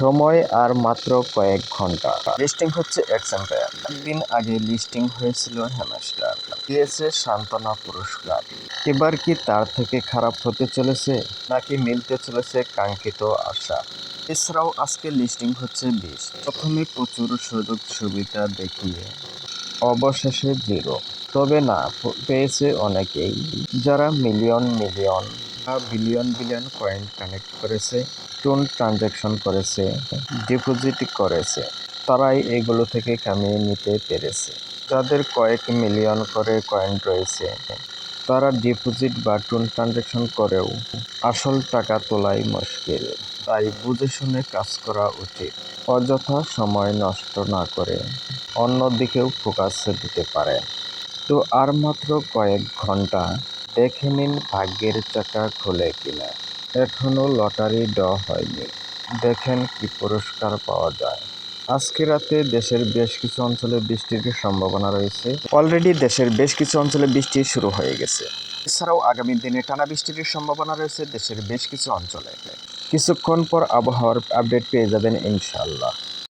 সময় আর মাত্র কয়েক ঘণ্টা। লিস্টিং হচ্ছে এক্সাম্পায়ার দিন আগে লিস্টিং হয়েছিল হ্যামাস্টার দিয়েছে সান্ত্বনা পুরস্কার। এবার কি তার থেকে খারাপ হতে চলেছে? নাকি মিলতে চলেছে কাঙ্ক্ষিত আশা? এছাড়াও আজকে লিস্টিং হচ্ছে বিশ। প্রথমে প্রচুর সুযোগ সুবিধা দেখিয়ে অবশেষে জিরো। তবে না, পেয়েছে অনেকেই। যারা million million billion billion coin connect করেছে টোন ট্রানজ্যাকশন করেছে ডিপোজিট করেছে। তারাই এগুলো থেকে কামিয়ে নিতে পেরেছে। যাদের কয়েক মিলিয়ন করে কয়েন রয়েছে, তারা ডিপোজিট বা টোন ট্রানজ্যাকশন করেও আসল টাকা তোলাই মুশকিল। তাই বুঝে শুনে কাজ করা উচিত, অযথা সময় নষ্ট না করে অন্যদিকেও ফোকাস দিতে পারে। তো আর মাত্র কয়েক ঘণ্টা দেখে নিন ভাগ্যের চাকা খোলে কিনা। এখনও লটারি ড হয়নি। দেখেন কি পুরস্কার পাওয়া যায়। আজকে রাতে দেশের বেশ কিছু অঞ্চলে বৃষ্টির সম্ভাবনা রয়েছে। অলরেডি দেশের বেশ কিছু অঞ্চলে বৃষ্টি শুরু হয়ে গেছে। এছাড়াও আগামী দিনে টানা বৃষ্টির সম্ভাবনা রয়েছে দেশের বেশ কিছু অঞ্চলে। কিছুক্ষণ পর আবহাওয়ার আপডেট পেয়ে যাবেন ইনশাআল্লাহ।